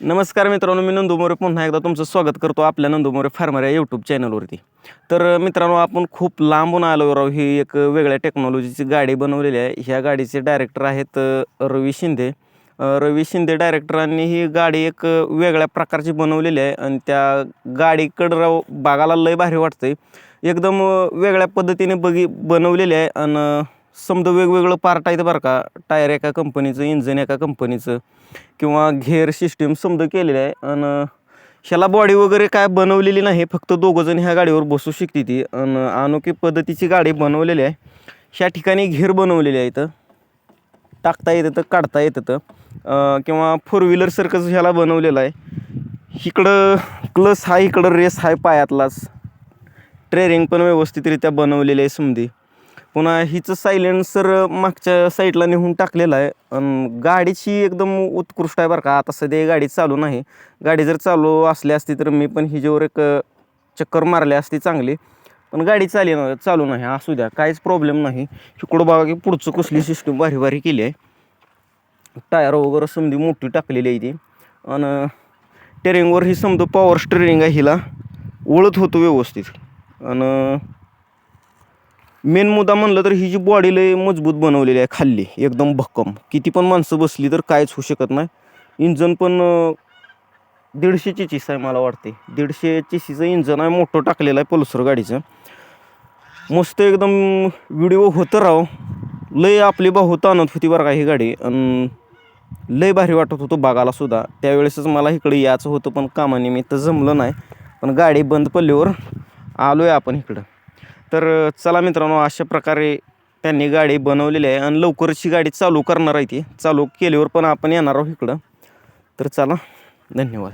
नमस्कार मित्रांनो मी नंदुमोरे पुन्हा एकदा तुमचं स्वागत करतो आपल्या नंदुमोरे फार्मर या यूट्यूब चॅनलवरती तर मित्रांनो आपण खूप लांबून आलो राव. ही एक वेगळ्या टेक्नॉलॉजीची गाडी बनवलेली आहे. ह्या गाडीचे डायरेक्टर आहेत रवी शिंदे. रवी शिंदे डायरेक्टरांनी ही गाडी एक वेगळ्या प्रकारची बनवलेली आहे. आणि त्या गाडीकडं राव बागाला लय भारी वाटतंय. एकदम वेगळ्या पद्धतीने बघी बनवलेली आहे. आणि समजा वेगवेगळं पार्ट आहेत बरं का. टायर एका कंपनीचं इंजन एका कंपनीचं किंवा घेअर सिस्टीम समजा केलेलं आहे. आणि ह्याला बॉडी वगैरे काय बनवलेली नाही फक्त दोघंजण ह्या गाडीवर बसू शकते ती. आणि अनोखी पद्धतीची गाडी बनवलेली आहे. ह्या ठिकाणी घेर बनवलेली आहे टाकता येतं तर काढता येतं. तर किंवा फोर व्हीलर सारखंच ह्याला बनवलेलं आहे. इकडं क्लस हा इकडं रेस आहे पायातलाच. ट्रेरिंग पण व्यवस्थितरित्या बनवलेली आहे समधी पुन्हा हिचं सायलेन्सर मागच्या साईडला नेऊन टाकलेलं आहे. आणि गाडीची एकदम उत्कृष्ट आहे बरं का. आता सध्या ही गाडी चालू नाही. गाडी जर चालू असली असती तर मी पण हिच्यावर एक चक्कर मारली असती चांगली. पण गाडी चाली ना चालू नाही. असू द्या. काहीच प्रॉब्लेम नाही. इकडं बघा की पुढचं कसली सिस्टीम भारी भारी केली आहे. टायर वगैरे समधी मोठी टाकलेली आहे ती. आणि टेरिंगवर ही समजा पॉवर स्टेरिंग आहे हिला. वळत होतो व्यवस्थित. आणि मेन मुद्दा म्हणलं तर ही जी बॉडी लय मजबूत बनवलेली आहे खाल्ली एकदम भक्कम. किती पण माणसं बसली तर काहीच होऊ शकत नाही. इंजन पण दीडशेची चीस आहे मला वाटते दीडशे चीसीचं इंजन आहे मोठं टाकलेलं आहे पल्सर गाडीचं. मस्त एकदम व्हिडिओ होतं राव. लय आपली भाऊ ताणत होती बरं का ही गाडी. आणि लय भारी वाटत होतं बघायला सुद्धा. त्यावेळेसच मला इकडे यायचं होतं पण कामानिमित्त जमलं नाही. पण गाडी बंद पडल्यावर आलो आहे आपण इकडं. तर चला मित्रांनो अशा प्रकारे त्यांनी गाडी बनवलेली आहे आणि लवकरच ही गाडी चालू करणार आहे ती. चालू केल्यावर पण आपण येणार आहोत इकडं. तर चला धन्यवाद.